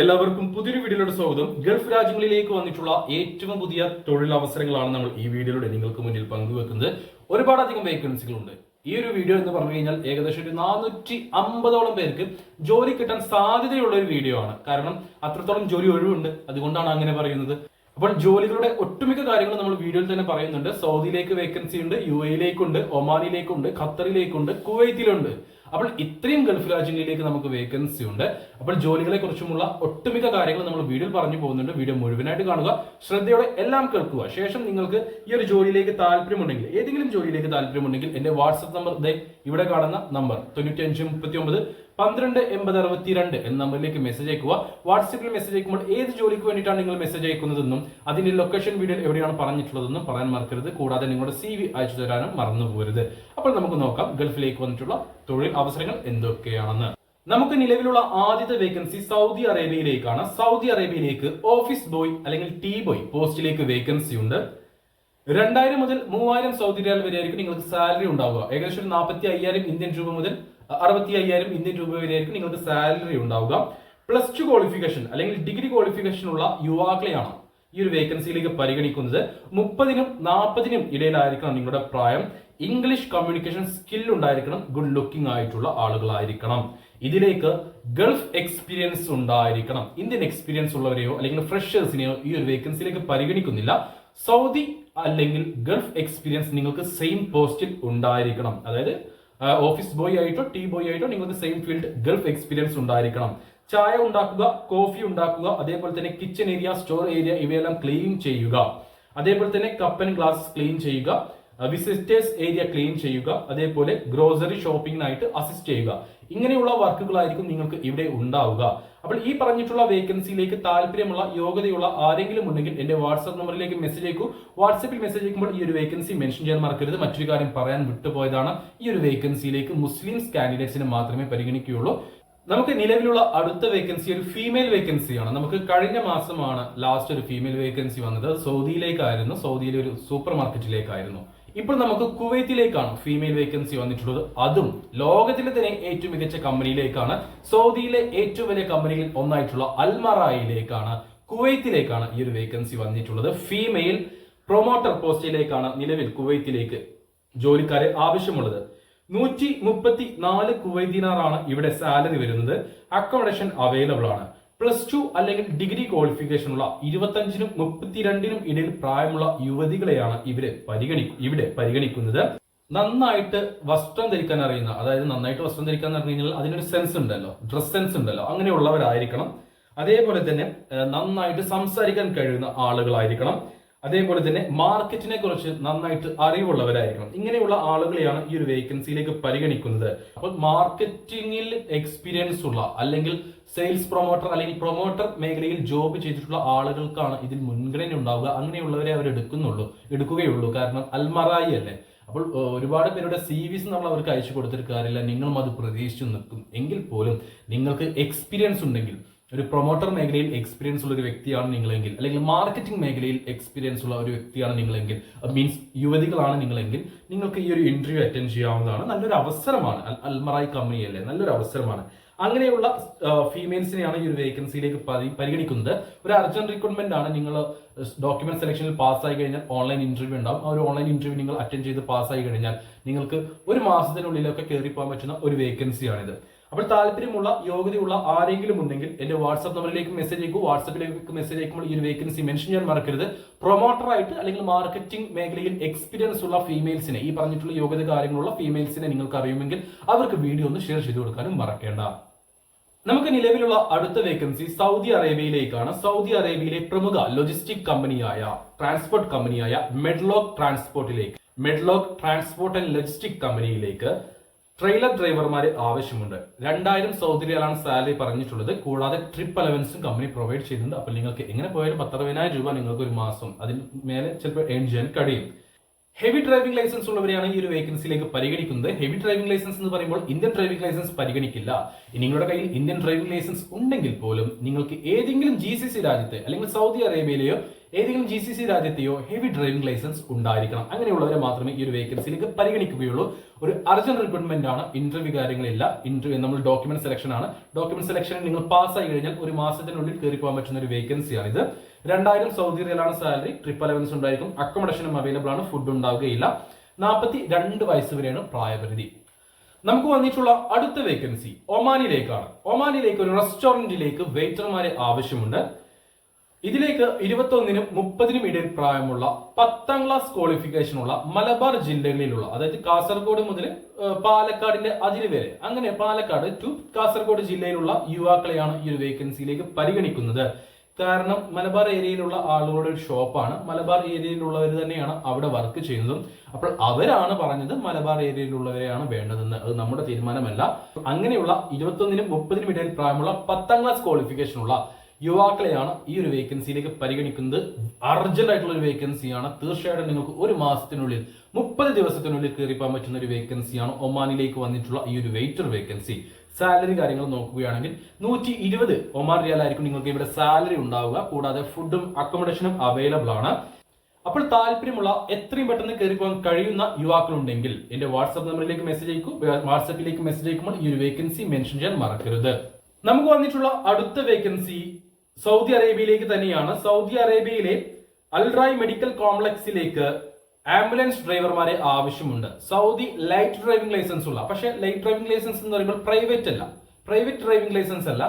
എല്ലാവർക്കും പുതിയൊരു വീഡിയോയുടെ സ്വാഗതം. ഗൾഫ് രാജ്യങ്ങളിലേക്ക് വന്നിട്ടുള്ള ഏറ്റവും പുതിയ തൊഴിലവസരങ്ങളാണ് നമ്മൾ ഈ വീഡിയോയിലൂടെ നിങ്ങൾക്ക് മുന്നിൽ പങ്കുവെക്കുന്നത്. ഒരുപാടധികം വേക്കൻസികളുണ്ട് ഈ ഒരു വീഡിയോ എന്ന് പറഞ്ഞു കഴിഞ്ഞാൽ ഏകദേശം ഒരു നാനൂറ്റി അമ്പതോളം പേർക്ക് ജോലി കിട്ടാൻ സാധ്യതയുള്ള ഒരു വീഡിയോ ആണ്. കാരണം അത്രത്തോളം ജോലി ഒഴിവുണ്ട്. അതുകൊണ്ടാണ് അങ്ങനെ പറയുന്നത്. അപ്പോൾ ജോലികളുടെ ഒട്ടുമിക്ക കാര്യങ്ങൾ നമ്മൾ വീഡിയോയിൽ തന്നെ പറയുന്നുണ്ട്. സൗദിയിലേക്ക് വേക്കൻസി ഉണ്ട് യു എയിലേക്കുണ്ട് ഒമാനിലേക്കുണ്ട് ഖത്തറിലേക്കുണ്ട് കുവൈത്തിലുണ്ട്. അപ്പോൾ ഇത്രയും ഗൾഫ് രാജ്യങ്ങളിലേക്ക് നമുക്ക് വേക്കൻസി ഉണ്ട്. അപ്പോൾ ജോലികളെ കുറിച്ചുമുള്ള ഒട്ടുമിക്ക കാര്യങ്ങൾ നമ്മൾ വീഡിയോയിൽ പറഞ്ഞു പോകുന്നുണ്ട്. വീഡിയോ മുഴുവനായിട്ട് കാണുക. ശ്രദ്ധയോടെ എല്ലാം കേൾക്കുക. ശേഷം നിങ്ങൾക്ക് ഈ ഒരു ജോലിയിലേക്ക് താല്പര്യമുണ്ടെങ്കിൽ ഏതെങ്കിലും ജോലിയിലേക്ക് താല്പര്യമുണ്ടെങ്കിൽ എന്റെ വാട്സപ്പ് നമ്പർ ദേ ഇവിടെ കാണുന്ന നമ്പർ തൊണ്ണൂറ്റി അഞ്ച് മുപ്പത്തി ഒമ്പത് പന്ത്രണ്ട് എൺപത് അറുപത്തിരണ്ട് എന്ന നമ്പറിലേക്ക് മെസ്സേജ് അയക്കുക. വാട്സപ്പിൽ മെസ്സേജ് അയക്കുമ്പോൾ ഏത് ജോലിക്ക് വേണ്ടിയിട്ടാണ് നിങ്ങൾ മെസ്സേജ് അയക്കുന്നതെന്നും അതിന്റെ ലൊക്കേഷൻ വീഡിയോ എവിടെയാണ് പറഞ്ഞിട്ടുള്ളതെന്നും പറയാൻ മറക്കരുത്. കൂടാതെ നിങ്ങളുടെ സി വി അയച്ചു തരാനും മറന്നു അപ്പോൾ നമുക്ക് നോക്കാം ഗൾഫിലേക്ക് വന്നിട്ടുള്ള തൊഴിൽ അവസരങ്ങൾ എന്തൊക്കെയാണെന്ന്. നമുക്ക് നിലവിലുള്ള ആദ്യത്തെ വേക്കൻസി സൗദി അറേബ്യയിലേക്കാണ്. സൗദി അറേബ്യയിലേക്ക് ഓഫീസ് ബോയ് അല്ലെങ്കിൽ ടീ ബോയ് പോസ്റ്റിലേക്ക് വേക്കൻസി ഉണ്ട്. രണ്ടായിരം മുതൽ മൂവായിരം സൗദി റിയാൽ വരെയായിരിക്കും നിങ്ങൾക്ക് സാലറി ഉണ്ടാവുക. ഏകദേശം ഒരു നാൽപ്പത്തി അയ്യായിരം ഇന്ത്യൻ രൂപ മുതൽ അറുപത്തി അയ്യായിരം ഇന്ത്യൻ രൂപ വരെയായിരിക്കും നിങ്ങൾക്ക് സാലറി ഉണ്ടാവുക. പ്ലസ് ടു ക്വാളിഫിക്കേഷൻ അല്ലെങ്കിൽ ഡിഗ്രി ക്വാളിഫിക്കേഷൻ ഉള്ള യുവാക്കളെയാണ് ഈ ഒരു വേക്കൻസിയിലേക്ക് പരിഗണിക്കുന്നത്. മുപ്പതിനും നാൽപ്പതിനും ഇടയിലായിരിക്കണം നിങ്ങളുടെ പ്രായം. ഇംഗ്ലീഷ് കമ്മ്യൂണിക്കേഷൻ സ്കിൽ ഉണ്ടായിരിക്കണം ഗുഡ് ലുക്കിംഗ് ആയിട്ടുള്ള ആളുകളായിരിക്കണം. ഇതിലേക്ക് ഗൾഫ് എക്സ്പീരിയൻസ് ഉണ്ടായിരിക്കണം. ഇന്ത്യൻ എക്സ്പീരിയൻസ് ഉള്ളവരെയോ അല്ലെങ്കിൽ ഫ്രഷേഴ്സിനെയോ ഈ ഒരു വേക്കൻസിയിലേക്ക് പരിഗണിക്കുന്നില്ല. സൗദി അല്ലെങ്കിൽ ഗൾഫ് എക്സ്പീരിയൻസ് നിങ്ങൾക്ക് സെയിം പോസ്റ്റിൽ ഉണ്ടായിരിക്കണം. അതായത് ഓഫീസ് ബോയ് ആയിട്ടോ ടീ ബോയ് ആയിട്ടോ നിങ്ങൾക്ക് സെയിം ഫീൽഡ് ഗൾഫ് എക്സ്പീരിയൻസ് ഉണ്ടായിരിക്കണം. ചായ ഉണ്ടാക്കുക കോഫി ഉണ്ടാക്കുക അതേപോലെ തന്നെ കിച്ചൺ ഏരിയ സ്റ്റോർ ഏരിയ ഇവയെല്ലാം ക്ലീൻ ചെയ്യുക. അതേപോലെ തന്നെ കപ്പൻ ഗ്ലാസ് ക്ലീൻ ചെയ്യുക. വിസിറ്റേഴ്സ് ഏരിയ ക്ലീൻ ചെയ്യുക അതേപോലെ ഗ്രോസറി ഷോപ്പിംഗിനായിട്ട് അസിസ്റ്റ് ചെയ്യുക. ഇങ്ങനെയുള്ള വർക്കുകളായിരിക്കും നിങ്ങൾക്ക് ഇവിടെ ഉണ്ടാവുക. അപ്പോൾ ഈ പറഞ്ഞിട്ടുള്ള വേക്കൻസിയിലേക്ക് താല്പര്യമുള്ള യോഗ്യതയുള്ള ആരെങ്കിലും ഉണ്ടെങ്കിൽ എന്റെ വാട്സ്ആപ്പ് നമ്പറിലേക്ക് മെസ്സേജ് അയക്കൂ. വാട്സ്ആപ്പിൽ മെസ്സേജ് അയക്കുമ്പോൾ ഈ ഒരു വേക്കൻസി മെൻഷൻ ചെയ്യാൻ മറക്കരുത്. മറ്റൊരു കാര്യം പറയാൻ വിട്ടുപോയതാണ് ഈ ഒരു വേക്കൻസിയിലേക്ക് മുസ്ലിംസ് കാൻഡിഡേറ്റ്സിനെ മാത്രമേ പരിഗണിക്കുകയുള്ളൂ. നമുക്ക് നിലവിലുള്ള അടുത്ത വേക്കൻസി ഒരു ഫീമെയിൽ വേക്കൻസിയാണ് നമുക്ക് കഴിഞ്ഞ മാസമാണ് ലാസ്റ്റ് ഒരു ഫീമെയിൽ വേക്കൻസി വന്നത്. സൗദിയിലേക്കായിരുന്നു. സൗദിയിലെ ഒരു സൂപ്പർ മാർക്കറ്റിലേക്കായിരുന്നു ഇപ്പോൾ നമുക്ക് കുവൈത്തിലേക്കാണ് ഫീമെയിൽ വേക്കൻസി വന്നിട്ടുള്ളത്. അതും ലോകത്തിലെ തന്നെ ഏറ്റവും മികച്ച കമ്പനിയിലേക്കാണ്. സൗദിയിലെ ഏറ്റവും വലിയ കമ്പനിയിൽ ഒന്നായിട്ടുള്ള അൽമറായിലേക്കാണ് കുവൈത്തിലേക്കാണ് ഈ ഒരു വേക്കൻസി വന്നിട്ടുള്ളത്. ഫീമെയിൽ പ്രൊമോട്ടർ പോസ്റ്റിലേക്കാണ് നിലവിൽ കുവൈത്തിലേക്ക് ജോലിക്കാരെ ആവശ്യമുള്ളത്. നൂറ്റി മുപ്പത്തി നാല് കുവൈദിനാറാണ് ഇവിടെ സാലറി വരുന്നത്. അക്കോമഡേഷൻ അവൈലബിൾ ആണ്. പ്ലസ് ടു അല്ലെങ്കിൽ ഡിഗ്രി ക്വാളിഫിക്കേഷൻ ഉള്ള ഇരുപത്തഞ്ചിനും മുപ്പത്തിരണ്ടിനും ഇടയിൽ പ്രായമുള്ള യുവതികളെയാണ് ഇവരെ പരിഗണി ഇവിടെ പരിഗണിക്കുന്നത്. നന്നായിട്ട് വസ്ത്രം ധരിക്കാൻ അറിയുന്ന അതായത് നന്നായിട്ട് വസ്ത്രം ധരിക്കാൻ അറിഞ്ഞു കഴിഞ്ഞാൽ അതിനൊരു സെൻസ് ഉണ്ടല്ലോ. ഡ്രസ് സെൻസ് ഉണ്ടല്ലോ. അങ്ങനെയുള്ളവരായിരിക്കണം. അതേപോലെ തന്നെ നന്നായിട്ട് സംസാരിക്കാൻ കഴിയുന്ന ആളുകളായിരിക്കണം. അതേപോലെ തന്നെ മാർക്കറ്റിനെ കുറിച്ച് നന്നായിട്ട് അറിവുള്ളവരായിരിക്കണം. ഇങ്ങനെയുള്ള ആളുകളെയാണ് ഈ ഒരു വേക്കൻസിയിലേക്ക് പരിഗണിക്കുന്നത്. അപ്പോൾ മാർക്കറ്റിംഗിൽ എക്സ്പീരിയൻസ് ഉള്ള അല്ലെങ്കിൽ സെയിൽസ് പ്രൊമോട്ടർ അല്ലെങ്കിൽ പ്രൊമോട്ടർ മേഖലയിൽ ജോബ് ചെയ്തിട്ടുള്ള ആളുകൾക്കാണ് ഇതിൽ മുൻഗണന ഉണ്ടാവുക. അങ്ങനെയുള്ളവരെ അവർ എടുക്കുന്നുള്ളൂ എടുക്കുകയുള്ളൂ. കാരണം അൽമറായി അല്ലേ? അപ്പോൾ ഒരുപാട് പേരുടെ സി വിസ് നമ്മൾ അവർക്ക് അയച്ചു കൊടുത്തിട്ട് കാര്യമില്ല. നിങ്ങളും അത് പ്രതീക്ഷിച്ചു നിൽക്കും. എങ്കിൽ പോലും നിങ്ങൾക്ക് എക്സ്പീരിയൻസ് ഉണ്ടെങ്കിൽ ഒരു പ്രൊമോട്ടർ മേഖലയിൽ എക്സ്പീരിയൻസ് ഉള്ള ഒരു വ്യക്തിയാണ് നിങ്ങളെങ്കിൽ അല്ലെങ്കിൽ മാർക്കറ്റിംഗ് മേഖലയിൽ എക്സ്പീരിയൻസ് ഉള്ള ഒരു വ്യക്തിയാണ് നിങ്ങളെങ്കിൽ മീൻസ് യുവതികളാണ് നിങ്ങളെങ്കിൽ നിങ്ങൾക്ക് ഈ ഒരു ഇന്റർവ്യൂ അറ്റൻഡ് ചെയ്യാവുന്നതാണ്. നല്ലൊരു അവസരമാണ്. അൽമറായി കമ്പനി അല്ലേ? നല്ലൊരു അവസരമാണ്. അങ്ങനെയുള്ള ഫീമെയിൽസിനെയാണ് ഈ ഒരു വേക്കൻസിയിലേക്ക് പരിഗണിക്കുന്നത്. ഒരു അർജന്റ് റിക്രൂട്ട്മെന്റ് ആണ് നിങ്ങൾ ഡോക്യുമെന്റ് സെലക്ഷനിൽ പാസ്സായി കഴിഞ്ഞാൽ ഓൺലൈൻ ഇന്റർവ്യൂ ഉണ്ടാവും. ആ ഒരു ഓൺലൈൻ ഇന്റർവ്യൂ നിങ്ങൾ അറ്റൻഡ് ചെയ്ത് പാസ്സായി കഴിഞ്ഞാൽ നിങ്ങൾക്ക് ഒരു മാസത്തിനുള്ളിലൊക്കെ കയറി പോകാൻ പറ്റുന്ന ഒരു വേക്കൻസിയാണിത് അപ്പോൾ താല്പര്യമുള്ള യോഗ്യതയുള്ള ആരെങ്കിലും ഉണ്ടെങ്കിൽ എന്റെ വാട്സ്ആപ്പ് നമ്പറിലേക്ക് മെസ്സേജ് അയക്കൂ. വാട്സ്ആപ്പിലേക്ക് മെസ്സേജ് അയക്കുമ്പോൾ ഈ ഒരു വേക്കൻസി മെൻഷൻ ചെയ്യാൻ മറക്കരുത്. പ്രൊമോട്ടറായിട്ട് അല്ലെങ്കിൽ മാർക്കറ്റിംഗ് മേഖലയിൽ എക്സ്പീരിയൻസ് ഉള്ള ഫീമെയിൽസിനെ ഈ പറഞ്ഞിട്ടുള്ള യോഗ്യത കാര്യങ്ങളുള്ള ഫീമെയിൽസിനെ നിങ്ങൾക്ക് അറിയുമെങ്കിൽ അവർക്ക് വീഡിയോ ഒന്ന് ഷെയർ ചെയ്ത് കൊടുക്കാനും മറക്കേണ്ട. നമുക്ക് നിലവിലുള്ള അടുത്ത വേക്കൻസി സൗദി അറേബ്യയിലേക്കാണ്. സൗദി അറേബ്യയിലെ പ്രമുഖ ലോജിസ്റ്റിക് കമ്പനിയായ ട്രാൻസ്പോർട്ട് കമ്പനിയായ മെഡ്ലോക്ക് ട്രാൻസ്പോർട്ടിലേക്ക് മെഡ്ലോക്ക് ട്രാൻസ്പോർട്ട് ആൻഡ് ലോജിസ്റ്റിക് കമ്പനിയിലേക്ക് ട്രെയിലർ ഡ്രൈവർമാരെ ആവശ്യമുണ്ട്. രണ്ടായിരം സൗദി സാലറി പറഞ്ഞിട്ടുള്ളത്. കൂടാതെ ട്രിപ്പ് അലവൻസും കമ്പനി പ്രൊവൈഡ് ചെയ്യുന്നുണ്ട്. അപ്പോൾ നിങ്ങൾക്ക് എങ്ങനെ പോയാലും പത്തറുപതിനായിരം രൂപ നിങ്ങൾക്ക് ഒരു മാസം അതിന് മേലെ ചിലപ്പോൾ ഏൺ ചെയ്യാൻ കഴിയും. ഹെവി ഡ്രൈവിംഗ് ലൈസൻസ് ഉള്ളവരെയാണ് ഈ ഒരു വേക്കൻസിയിലേക്ക് പരിഗണിക്കുന്നത്. ഹെവി ഡ്രൈവിംഗ് ലൈസൻസ് എന്ന് പറയുമ്പോൾ ഇന്ത്യൻ ഡ്രൈവിംഗ് ലൈസൻസ് പരിഗണിക്കില്ല. നിങ്ങളുടെ കയ്യിൽ ഇന്ത്യൻ ഡ്രൈവിംഗ് ലൈസൻസ് ഉണ്ടെങ്കിൽ പോലും നിങ്ങൾക്ക് ഏതെങ്കിലും ജി സി സി രാജ്യത്തെ അല്ലെങ്കിൽ സൗദി അറേബ്യയിലെയോ ഏതെങ്കിലും ജി സി സി രാജ്യത്തെയോ ഹെവി ഡ്രൈവിംഗ് ലൈസൻസ് ഉണ്ടായിരിക്കണം. അങ്ങനെയുള്ളവരെ മാത്രമേ ഈ ഒരു വേക്കൻസിയിലേക്ക് പരിഗണിക്കുകയുള്ളൂ. ഒരു അർജന്റ് റിക്രൂട്ട്മെന്റ് ആണ്. ഇന്റർവ്യൂ കാര്യങ്ങളില്ല. ഇന്റർവ്യൂ നമ്മൾ ഡോക്യുമെന്റ് സെലക്ഷൻ ആണ്. ഡോക്യുമെന്റ് സെലക്ഷൻ നിങ്ങൾ പാസ്സായി കഴിഞ്ഞാൽ ഒരു മാസത്തിനുള്ളിൽ കയറി പോകാൻ പറ്റുന്ന ഒരു വേക്കൻസിയാണ് ഇത് രണ്ടായിരം സൗദി റിയലാണ് സാലറി ട്രിപ്പ് അലവൻസ് ഉണ്ടായിരിക്കും. അക്കോമഡേഷനും അവൈലബിൾ ആണ് ഫുഡ് ഉണ്ടാവുകയില്ല. നാൽപ്പത്തി രണ്ട് വയസ്സ് വരെയാണ് പ്രായപരിധി. നമുക്ക് വന്നിട്ടുള്ള അടുത്ത വേക്കൻസി ഒമാനിലേക്കാണ്. ഒമാനിലേക്ക് ഒരു റെസ്റ്റോറന്റിലേക്ക് വെയിറ്റർമാരെ ആവശ്യമുണ്ട്. ഇതിലേക്ക് ഇരുപത്തൊന്നിനും മുപ്പതിനും ഇടയിൽ പ്രായമുള്ള പത്താം ക്ലാസ് ക്വാളിഫിക്കേഷൻ ഉള്ള മലബാർ ജില്ലകളിലുള്ള അതായത് കാസർഗോഡ് മുതൽ പാലക്കാടിന്റെ അതിര് വരെ അങ്ങനെ പാലക്കാട് ടു കാസർഗോഡ് ജില്ലയിലുള്ള യുവാക്കളെയാണ് ഈ ഒരു വേക്കൻസിയിലേക്ക് പരിഗണിക്കുന്നത്. കാരണം മലബാർ ഏരിയയിലുള്ള ആളുകളുടെ ഒരു ഷോപ്പാണ്. മലബാർ ഏരിയയിലുള്ളവർ തന്നെയാണ് അവിടെ വർക്ക് ചെയ്യുന്നതും. അപ്പോൾ അവരാണ് പറഞ്ഞത് മലബാർ ഏരിയയിലുള്ളവരെയാണ് വേണ്ടതെന്ന്. അത് നമ്മുടെ തീരുമാനമല്ല. അങ്ങനെയുള്ള ഇരുപത്തൊന്നിനും മുപ്പതിനും ഇടയിൽ പ്രായമുള്ള പത്താം ക്ലാസ് ക്വാളിഫിക്കേഷൻ ഉള്ള യുവാക്കളെയാണ് ഈ ഒരു വേക്കൻസിയിലേക്ക് പരിഗണിക്കുന്നത്. അർജന്റ് ആയിട്ടുള്ള ഒരു വേക്കൻസിയാണ്. തീർച്ചയായിട്ടും നിങ്ങൾക്ക് ഒരു മാസത്തിനുള്ളിൽ മുപ്പത് ദിവസത്തിനുള്ളിൽ കയറിപ്പോകാൻ പറ്റുന്ന ഒരു വേക്കൻസിയാണ് ഒമാനിലേക്ക് വന്നിട്ടുള്ള ഈ ഒരു വെയിറ്റർ വേക്കൻസി സാലറി കാര്യങ്ങൾ നോക്കുകയാണെങ്കിൽ നൂറ്റി ഇരുപത് ഒമാൻ റിയാലായിരിക്കും നിങ്ങൾക്ക് ഇവിടെ സാലറി ഉണ്ടാവുക. കൂടാതെ ഫുഡും അക്കോമഡേഷനും അവൈലബിൾ ആണ്. അപ്പോൾ താല്പര്യമുള്ള എത്രയും പെട്ടെന്ന് കയറി പോകാൻ കഴിയുന്ന യുവാക്കളുണ്ടെങ്കിൽ എന്റെ വാട്സ്ആപ്പ് നമ്പറിലേക്ക് മെസ്സേജ് അയക്കൂ. വാട്സാപ്പിലേക്ക് മെസ്സേജ് അയക്കുമ്പോൾ ഈ ഒരു വേക്കൻസി മെൻഷൻ ചെയ്യാൻ മറക്കരുത്. നമുക്ക് വന്നിട്ടുള്ള അടുത്ത വേക്കൻസി സൗദി അറേബ്യയിലേക്ക് തന്നെയാണ്. സൗദി അറേബ്യയിലെ അൽറായ് മെഡിക്കൽ കോംപ്ലക്സിലേക്ക് ആംബുലൻസ് ഡ്രൈവർമാരെ ആവശ്യമുണ്ട്. സൗദി ലൈറ്റ് ഡ്രൈവിംഗ് ലൈസൻസ് ഉള്ള പക്ഷേ ലൈറ്റ് ഡ്രൈവിംഗ് ലൈസൻസ് എന്ന് പറയുമ്പോൾ പ്രൈവറ്റ് അല്ല. പ്രൈവറ്റ് ഡ്രൈവിംഗ് ലൈസൻസ് അല്ല.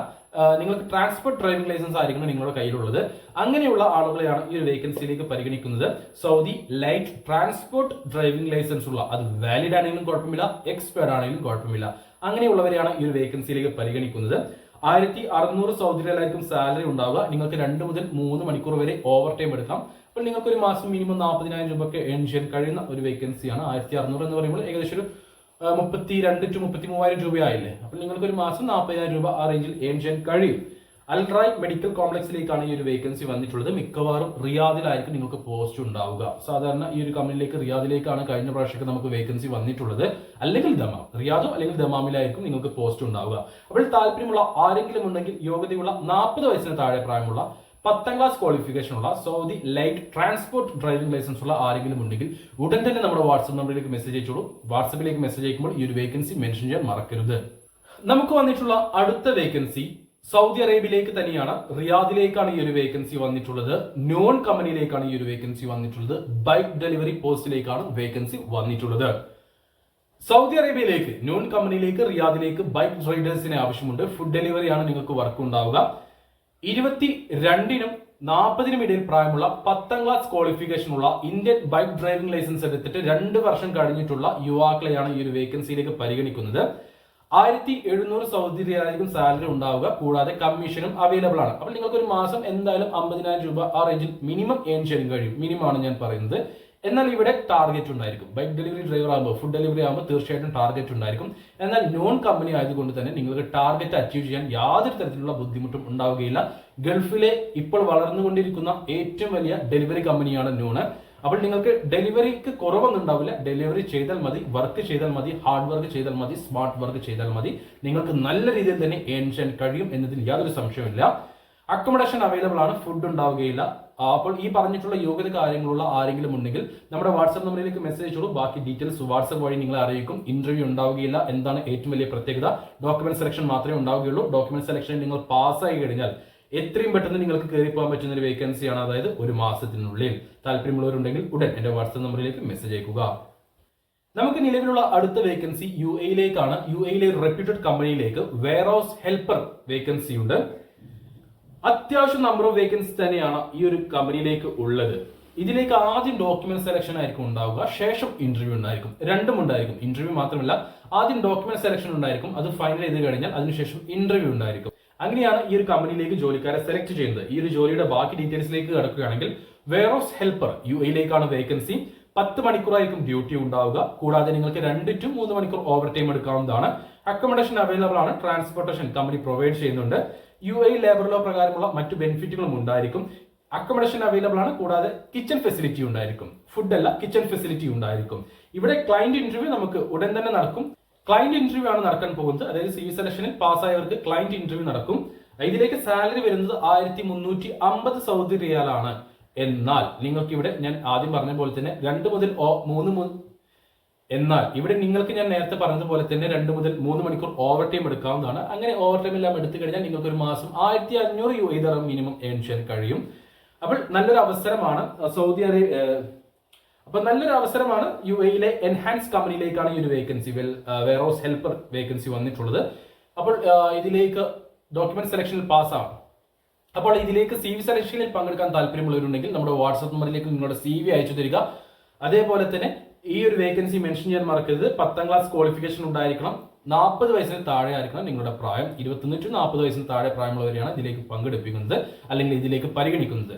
നിങ്ങൾക്ക് ട്രാൻസ്പോർട്ട് ഡ്രൈവിംഗ് ലൈസൻസ് ആയിരിക്കണം നിങ്ങളുടെ കയ്യിലുള്ളത്. അങ്ങനെയുള്ള ആളുകളെയാണ് ഈ ഒരു വേക്കൻസിയിലേക്ക് പരിഗണിക്കുന്നത്. Saudi light transport driving licence ഉള്ള അത് വാലിഡ് ആണെങ്കിലും കുഴപ്പമില്ല എക്സ്പേർഡ് ആണെങ്കിലും കുഴപ്പമില്ല. അങ്ങനെയുള്ളവരെയാണ് ഈ ഒരു വേക്കൻസിയിലേക്ക് പരിഗണിക്കുന്നത്. ആയിരത്തി അറുന്നൂറ് സൗദി റിയലായിരിക്കും സാലറി ഉണ്ടാവുക. നിങ്ങൾക്ക് രണ്ട് മുതൽ മൂന്ന് മണിക്കൂർ വരെ ഓവർ ടൈം എടുക്കാം. അപ്പോൾ നിങ്ങൾക്ക് ഒരു മാസം മിനിമം നാൽപ്പതിനായിരം രൂപയ്ക്ക് ഏൺ ചെയ്യാൻ കഴിയുന്ന ഒരു വേക്കൻസിയാണ് ആയിരത്തി അറുന്നൂറ് എന്ന് പറയുമ്പോൾ ഏകദേശം ഒരു മുപ്പത്തി രണ്ട് ടു മുപ്പത്തി മൂവായിരം രൂപയായില്ലേ? അപ്പോൾ നിങ്ങൾക്ക് ഒരു മാസം നാൽപ്പതിനായിരം രൂപ ആ റേഞ്ചിൽ ഏൺ ചെയ്യാൻ കഴിയും. അൽട്രായ് മെഡിക്കൽ കോംപ്ലക്സിലേക്കാണ് ഈ ഒരു വേക്കൻസി വന്നിട്ടുള്ളത്. മിക്കവാറും റിയാദിലായിരിക്കും നിങ്ങൾക്ക് പോസ്റ്റ് ഉണ്ടാവുക. സാധാരണ ഈ ഒരു കമ്പനിയിലേക്ക് റിയാദിലേക്കാണ് കഴിഞ്ഞ പ്രാവശ്യമൊക്കെ നമുക്ക് വേക്കൻസി വന്നിട്ടുള്ളത്. അല്ലെങ്കിൽ ദമാം. റിയാദോ അല്ലെങ്കിൽ ദമാമിലായിരിക്കും നിങ്ങൾക്ക് പോസ്റ്റ് ഉണ്ടാവുക. അപ്പോൾ താല്പര്യമുള്ള ആരെങ്കിലും ഉണ്ടെങ്കിൽ യോഗ്യതയുള്ള നാൽപ്പത് വയസ്സിന് താഴെ പ്രായമുള്ള പത്താം ക്ലാസ് ക്വാളിഫിക്കേഷൻ ഉള്ള Saudi light transport driving licence ഉള്ള ആരെങ്കിലും ഉണ്ടെങ്കിൽ ഉടൻ തന്നെ നമ്മുടെ വാട്സ്ആപ്പ് നമ്പറിലേക്ക് മെസ്സേജ് അയച്ചോളൂ. വാട്സപ്പിലേക്ക് മെസ്സേജ് അയക്കുമ്പോൾ ഈ ഒരു വേക്കൻസി മെൻഷൻ ചെയ്യാൻ മറക്കരുത്. നമുക്ക് വന്നിട്ടുള്ള അടുത്ത വേക്കൻസി സൗദി അറേബ്യയിലേക്ക് തന്നെയാണ് റിയാദിലേക്കാണ് ഈ ഒരു വേക്കൻസി വന്നിട്ടുള്ളത്. നോൺ കമ്പനിയിലേക്കാണ് ഈ ഒരു വേക്കൻസി വന്നിട്ടുള്ളത്. ബൈക്ക് ഡെലിവറി പോസ്റ്റിലേക്കാണ് വേക്കൻസി വന്നിട്ടുള്ളത്. സൗദി അറേബ്യയിലേക്ക് നോൺ കമ്പനിയിലേക്ക് റിയാദിലേക്ക് ബൈക്ക് റൈഡേഴ്സിനെ ആവശ്യമുണ്ട്. ഫുഡ് ഡെലിവറിയാണ് നിങ്ങൾക്ക് വർക്ക് ഉണ്ടാവുക. ഇരുപത്തി രണ്ടിനും നാൽപ്പതിനും ഇടയിൽ പ്രായമുള്ള പത്താം ക്ലാസ് ക്വാളിഫിക്കേഷൻ ഉള്ള ഇന്ത്യൻ ബൈക്ക് ഡ്രൈവിംഗ് ലൈസൻസ് എടുത്തിട്ട് രണ്ട് വർഷം കഴിഞ്ഞിട്ടുള്ള യുവാക്കളെയാണ് ഈ ഒരു വേക്കൻസിയിലേക്ക് പരിഗണിക്കുന്നത്. ആയിരത്തി എഴുന്നൂറ് സൗദി റിയാലായിരിക്കും സാലറി ഉണ്ടാവുക. കൂടാതെ കമ്മീഷനും അവൈലബിൾ ആണ്. അപ്പോൾ നിങ്ങൾക്ക് ഒരു മാസം എന്തായാലും അമ്പതിനായിരം രൂപ ആ റേഞ്ചിൽ മിനിമം ഏൺ ചെയ്യാൻ കഴിയും. മിനിമം ആണ് ഞാൻ പറയുന്നത്. എന്നാൽ ഇവിടെ ടാർഗറ്റ് ഉണ്ടായിരിക്കും. ബൈക്ക് ഡെലിവറി ഡ്രൈവർ ആകുമ്പോൾ ഫുഡ് ഡെലിവറി ആകുമ്പോൾ തീർച്ചയായിട്ടും ടാർഗറ്റ് ഉണ്ടായിരിക്കും. എന്നാൽ നോൺ കമ്പനി ആയതുകൊണ്ട് തന്നെ നിങ്ങൾക്ക് ടാർഗറ്റ് അച്ചീവ് ചെയ്യാൻ യാതൊരു തരത്തിലുള്ള ബുദ്ധിമുട്ടും ഉണ്ടാവുകയില്ല. ഗൾഫിലെ ഇപ്പോൾ വളർന്നുകൊണ്ടിരിക്കുന്ന ഏറ്റവും വലിയ ഡെലിവറി കമ്പനിയാണ് നോണ് അപ്പോൾ നിങ്ങൾക്ക് ഡെലിവറിക്ക് കുറവൊന്നും ഉണ്ടാവില്ല ഡെലിവറി ചെയ്താൽ മതി വർക്ക് ചെയ്താൽ മതി ഹാർഡ് വർക്ക് ചെയ്താൽ മതി സ്മാർട്ട് വർക്ക് ചെയ്താൽ മതി. നിങ്ങൾക്ക് നല്ല രീതിയിൽ തന്നെ ഏൺ ചെയ്യാൻ കഴിയും എന്നതിൽ യാതൊരു സംശയമില്ല അക്കോമഡേഷൻ അവൈലബിൾ ആണ് ഫുഡ് ഉണ്ടാവുകയില്ല. അപ്പോൾ ഈ പറഞ്ഞിട്ടുള്ള യോഗ്യത കാര്യങ്ങളുള്ള ആരെങ്കിലും ഉണ്ടെങ്കിൽ നമ്മുടെ വാട്സപ്പ് നമ്പറിലേക്ക് മെസ്സേജ് അയച്ചോളൂ ബാക്കി ഡീറ്റെയിൽസ് വാട്സ്ആപ്പ് വഴി നിങ്ങളെ അറിയിക്കും. ഇന്റർവ്യൂ ഉണ്ടാവുകയില്ല എന്താണ് ഏറ്റവും വലിയ പ്രത്യേകത. ഡോക്യുമെന്റ് സെലക്ഷൻ മാത്രമേ ഉണ്ടാവുകയുള്ളൂ. ഡോക്യുമെന്റ് സെലക്ഷൻ നിങ്ങൾ പാസ്സായി കഴിഞ്ഞാൽ എത്രയും പെട്ടെന്ന് നിങ്ങൾക്ക് കയറി പോകാൻ പറ്റുന്ന ഒരു വേക്കൻസിയാണ് അതായത് ഒരു മാസത്തിനുള്ളിൽ. താല്പര്യമുള്ളവരുണ്ടെങ്കിൽ ഉടൻ എന്റെ വാട്സ്ആപ്പ് നമ്പറിലേക്ക് മെസ്സേജ് അയക്കുക. നമുക്ക് നിലവിലുള്ള അടുത്ത വേക്കൻസി യു എയിലേക്കാണ് യു എയിലെ റെപ്യൂട്ടഡ് കമ്പനിയിലേക്ക് വെയർ ഹൗസ് ഹെൽപ്പർ വേക്കൻസി ഉണ്ട്. അത്യാവശ്യം നമ്പർ ഓഫ് വേക്കൻസി തന്നെയാണ് ഈ ഒരു കമ്പനിയിലേക്ക് ഉള്ളത്. ഇതിലേക്ക് ആദ്യം ഡോക്യുമെന്റ് സെലക്ഷൻ ആയിരിക്കും ഉണ്ടാവുക. ശേഷം ഇന്റർവ്യൂ ഉണ്ടായിരിക്കും. രണ്ടും ഉണ്ടായിരിക്കും. ഇന്റർവ്യൂ മാത്രമല്ല ആദ്യം ഡോക്യുമെന്റ് സെലക്ഷൻ ഉണ്ടായിരിക്കും. അത് ഫൈനൽ ചെയ്ത് കഴിഞ്ഞാൽ അതിനുശേഷം ഇന്റർവ്യൂ ഉണ്ടായിരിക്കും. അങ്ങനെയാണ് ഈ ഒരു കമ്പനിയിലേക്ക് ജോലിക്കാരെ സെലക്ട് ചെയ്യുന്നത്. ഈ ഒരു ജോലിയുടെ ബാക്കി ഡീറ്റെയിൽസിലേക്ക് കിടക്കുകയാണെങ്കിൽ വെയർഹൗസ് ഹെൽപ്പർ യു എയിലേക്കാണ് വേക്കൻസി പത്ത് മണിക്കൂറായിരിക്കും ഡ്യൂട്ടി ഉണ്ടാവുക. കൂടാതെ നിങ്ങൾക്ക് രണ്ട് ടു മൂന്ന് മണിക്കൂർ ഓവർ ടൈം എടുക്കാവുന്നതാണ്. അക്കോമഡേഷൻ അവൈലബിൾ ആണ്. ട്രാൻസ്പോർട്ടേഷൻ കമ്പനി പ്രൊവൈഡ് ചെയ്യുന്നുണ്ട്. യു എ ലേബർ ലോ പ്രകാരമുള്ള മറ്റു ബെനിഫിറ്റുകളും ഉണ്ടായിരിക്കും. അക്കോമഡേഷൻ അവൈലബിൾ ആണ്. കൂടാതെ കിച്ചൺ ഫെസിലിറ്റി ഉണ്ടായിരിക്കും. ഫുഡ് അല്ല കിച്ചൺ ഫെസിലിറ്റി ഉണ്ടായിരിക്കും. ഇവിടെ ക്ലയന്റ് ഇന്റർവ്യൂ നമുക്ക് ഉടൻ തന്നെ നടക്കും. ക്ലയന്റ് ഇന്റർവ്യൂ ആണ് നടക്കാൻ പോകുന്നത്. അതായത് സി വി സെലക്ഷനിൽ പാസ്സായവർക്ക് ക്ലയന്റ് ഇന്റർവ്യൂ നടക്കും. ഇതിലേക്ക് സാലറി വരുന്നത് ആയിരത്തി മുന്നൂറ്റി അമ്പത് സൗദി റിയാലാണ് എന്നാൽ നിങ്ങൾക്ക് ഇവിടെ ഞാൻ ആദ്യം പറഞ്ഞ പോലെ തന്നെ രണ്ട് മുതൽ മൂന്ന് എന്നാൽ ഇവിടെ നിങ്ങൾക്ക് ഞാൻ നേരത്തെ പറഞ്ഞതുപോലെ തന്നെ രണ്ട് മുതൽ മൂന്ന് മണിക്കൂർ ഓവർ ടൈം എടുക്കാവുന്നതാണ്. അങ്ങനെ ഓവർ ടൈം എല്ലാം എടുത്തു കഴിഞ്ഞാൽ നിങ്ങൾക്ക് ഒരു മാസം ആയിരത്തി അഞ്ഞൂറ് യു എ മിനിമം ഏൺ ചെയ്യാൻ കഴിയും. അപ്പോൾ നല്ലൊരു അവസരമാണ് സൗദി അറേബ്യ അപ്പൊ നല്ലൊരു അവസരമാണ് യു എയിലെ എൻഹാൻസ് കമ്പനിയിലേക്കാണ് ഈ ഒരു vacancy well warehouse helper vacancy വന്നിട്ടുള്ളത്. അപ്പോൾ ഇതിലേക്ക് ഡോക്യുമെന്റ് സെലക്ഷനിൽ പാസ്സാണ് അപ്പോൾ ഇതിലേക്ക് സി വി സെലക്ഷനിൽ പങ്കെടുക്കാൻ താല്പര്യമുള്ളവരുണ്ടെങ്കിൽ നമ്മുടെ വാട്സ്ആപ്പ് നമ്പറിലേക്ക് നിങ്ങളുടെ സി വി അയച്ചു തരിക. അതേപോലെ തന്നെ ഈ ഒരു വേക്കൻസി മെൻഷൻ ചെയ്യാൻ മറക്കരുത്. പത്താം ക്ലാസ് ക്വാളിഫിക്കേഷൻ ഉണ്ടായിരിക്കണം. നാൽപ്പത് വയസ്സിന് താഴെ ആയിരിക്കണം നിങ്ങളുടെ പ്രായം. ഇരുപത്തൊന്ന് നാൽപ്പത് വയസ്സിന് താഴെ പ്രായമുള്ളവരെയാണ് ഇതിലേക്ക് പങ്കെടുപ്പിക്കുന്നത് അല്ലെങ്കിൽ ഇതിലേക്ക് പരിഗണിക്കുന്നത്.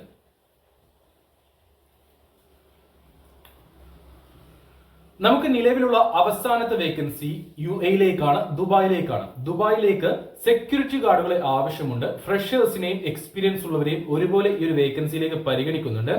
നമുക്ക് നിലവിലുള്ള അവസാനത്തെ വേക്കൻസി യു എയിലേക്കാണ് ദുബായിലേക്കാണ്. ദുബായിലേക്ക് സെക്യൂരിറ്റി ഗാർഡുകളെ ആവശ്യമുണ്ട്. ഫ്രഷേഴ്സിനെയും എക്സ്പീരിയൻസ് ഉള്ളവരെയും ഒരുപോലെ ഈ ഒരു വേക്കൻസിയിലേക്ക് പരിഗണിക്കുന്നുണ്ട്.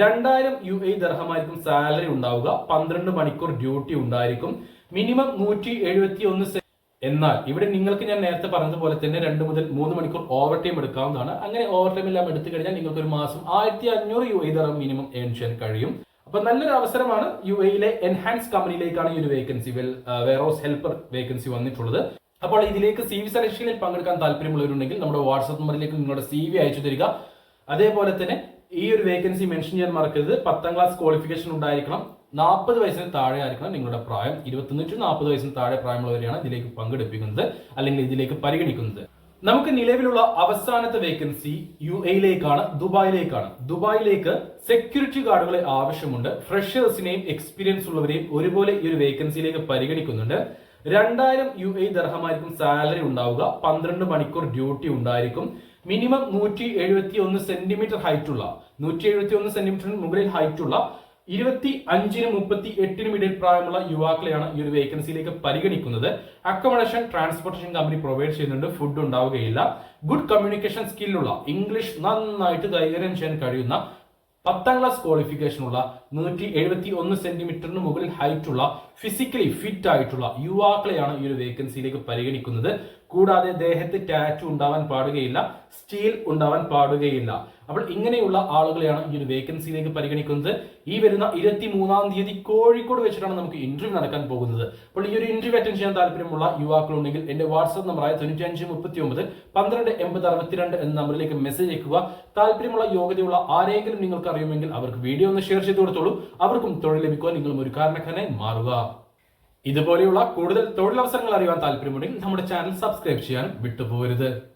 രണ്ടായിരം യു എ ദർഹമായിരിക്കും സാലറി ഉണ്ടാവുക. പന്ത്രണ്ട് മണിക്കൂർ ഡ്യൂട്ടി ഉണ്ടായിരിക്കും. മിനിമം നൂറ്റി എഴുപത്തി ഒന്ന് എന്നാൽ ഇവിടെ നിങ്ങൾക്ക് ഞാൻ നേരത്തെ പറഞ്ഞതുപോലെ തന്നെ രണ്ട് മുതൽ മൂന്ന് മണിക്കൂർ ഓവർ ടൈം എടുക്കാവുന്നതാണ്. അങ്ങനെ ഓവർ ടൈം എല്ലാം എടുത്തു കഴിഞ്ഞാൽ നിങ്ങൾക്ക് ഒരു മാസം ആയിരത്തി അഞ്ഞൂറ് യു എ ദർഹം മിനിമം ഏൺ ചെയ്യാൻ കഴിയും. അപ്പൊ നല്ലൊരു അവസരമാണ് യു എയിലെ എൻഹാൻസ് കമ്പനിയിലേക്കാണ് ഈ ഒരു vacancy well warehouse helper vacancy വന്നിട്ടുള്ളത്. അപ്പോൾ ഇതിലേക്ക് സി വി സെലക്ഷനിൽ പങ്കെടുക്കാൻ താല്പര്യമുള്ളവരുണ്ടെങ്കിൽ നമ്മുടെ വാട്സ്ആപ്പ് നമ്പറിലേക്ക് നിങ്ങളുടെ സി വി അയച്ചു തരിക. അതേപോലെ തന്നെ ഈ ഒരു വേക്കൻസി മെൻഷൻ ചെയ്യാൻ മറക്കരുത്. പത്താം ക്ലാസ് ക്വാളിഫിക്കേഷൻ ഉണ്ടായിരിക്കണം. നാൽപ്പത് വയസ്സിന് താഴെ ആയിരിക്കണം നിങ്ങളുടെ പ്രായം. ഇരുപത്തൊന്ന് ടു നാൽപ്പത് വയസ്സിന് താഴെ പ്രായമുള്ളവരെയാണ് ഇതിലേക്ക് പങ്കെടുപ്പിക്കുന്നത് അല്ലെങ്കിൽ ഇതിലേക്ക് പരിഗണിക്കുന്നത്. നമുക്ക് നിലവിലുള്ള അവസാനത്തെ വേക്കൻസി യു എയിലേക്കാണ് ദുബായിലേക്കാണ്. ദുബായിലേക്ക് സെക്യൂരിറ്റി ഗാർഡുകളെ ആവശ്യമുണ്ട്. ഫ്രഷേഴ്സിനെയും എക്സ്പീരിയൻസ് ഉള്ളവരെയും ഒരുപോലെ ഈ ഒരു വേക്കൻസിയിലേക്ക് പരിഗണിക്കുന്നുണ്ട്. രണ്ടായിരം യു എ ദർഹമായിരിക്കും സാലറി ഉണ്ടാവുക. പന്ത്രണ്ട് മണിക്കൂർ ഡ്യൂട്ടി ഉണ്ടായിരിക്കും. മിനിമം നൂറ്റി എഴുപത്തി ഒന്ന് സെന്റിമീറ്റർ ഹൈറ്റ് ഉള്ള നൂറ്റി എഴുപത്തി ഒന്ന് സെന്റിമീറ്ററിന് മുകളിൽ ഹൈറ്റ് ഉള്ള ഇരുപത്തി അഞ്ചിനും മുപ്പത്തി എട്ടിനും ഇടയിൽ പ്രായമുള്ള യുവാക്കളെയാണ് ഈ ഒരു വേക്കൻസിയിലേക്ക് പരിഗണിക്കുന്നത്. അക്കോമഡേഷൻ ട്രാൻസ്പോർട്ടേഷൻ കമ്പനി പ്രൊവൈഡ് ചെയ്യുന്നുണ്ട്. ഫുഡ് ഉണ്ടാവുകയില്ല. ഗുഡ് കമ്മ്യൂണിക്കേഷൻ സ്കില്ലുള്ള ഇംഗ്ലീഷ് നന്നായിട്ട് കൈകാര്യം ചെയ്യാൻ കഴിയുന്ന പത്താം ക്ലാസ് ക്വാളിഫിക്കേഷനുള്ള നൂറ്റി എഴുപത്തി ഒന്ന് സെന്റിമീറ്ററിന് മുകളിൽ ഹൈറ്റ് ഉള്ള ഫിസിക്കലി ഫിറ്റ് ആയിട്ടുള്ള യുവാക്കളെയാണ് ഈ ഒരു വേക്കൻസിയിലേക്ക് പരിഗണിക്കുന്നത്. കൂടാതെ ദേഹത്ത് ടാറ്റു ഉണ്ടാവാൻ പാടുകയില്ല സ്റ്റീൽ ഉണ്ടാവാൻ പാടുകയില്ല. അപ്പോൾ ഇങ്ങനെയുള്ള ആളുകളെയാണ് ഈ ഒരു വേക്കൻസിയിലേക്ക് പരിഗണിക്കുന്നത്. ഈ വരുന്ന ഇരുപത്തി മൂന്നാം തീയതി കോഴിക്കോട് വെച്ചിട്ടാണ് നമുക്ക് ഇന്റർവ്യൂ നടക്കാൻ പോകുന്നത്. അപ്പോൾ ഈ ഒരു ഇന്റർവ്യൂ അറ്റൻഡ് ചെയ്യാൻ താല്പര്യമുള്ള യുവാക്കളുണ്ടെങ്കിൽ എന്റെ വാട്സ്ആപ്പ് നമ്പറായ തൊണ്ണൂറ്റി അഞ്ച് മുപ്പത്തി ഒമ്പത് പന്ത്രണ്ട് എൺപത് അറുപത്തിരണ്ട് എന്ന നമ്പറിലേക്ക് മെസ്സേജ് അയക്കുക. താല്പര്യമുള്ള യോഗ്യതയുള്ള ആരെങ്കിലും നിങ്ങൾക്ക് അറിയുമെങ്കിൽ അവർക്ക് വീഡിയോ ഒന്ന് ഷെയർ ചെയ്ത് കൊടുത്തോളൂ. അവർക്കും തൊഴിൽ ലഭിക്കുവാൻ നിങ്ങളും ഒരു കാരണക്കാരനായി മാറുക. ഇതുപോലെയുള്ള കൂടുതൽ തൊഴിലവസരങ്ങൾ അറിയാൻ താല്പര്യമുണ്ടെങ്കിൽ നമ്മുടെ ചാനൽ സബ്സ്ക്രൈബ് ചെയ്യാൻ വിട്ടുപോകരുത്.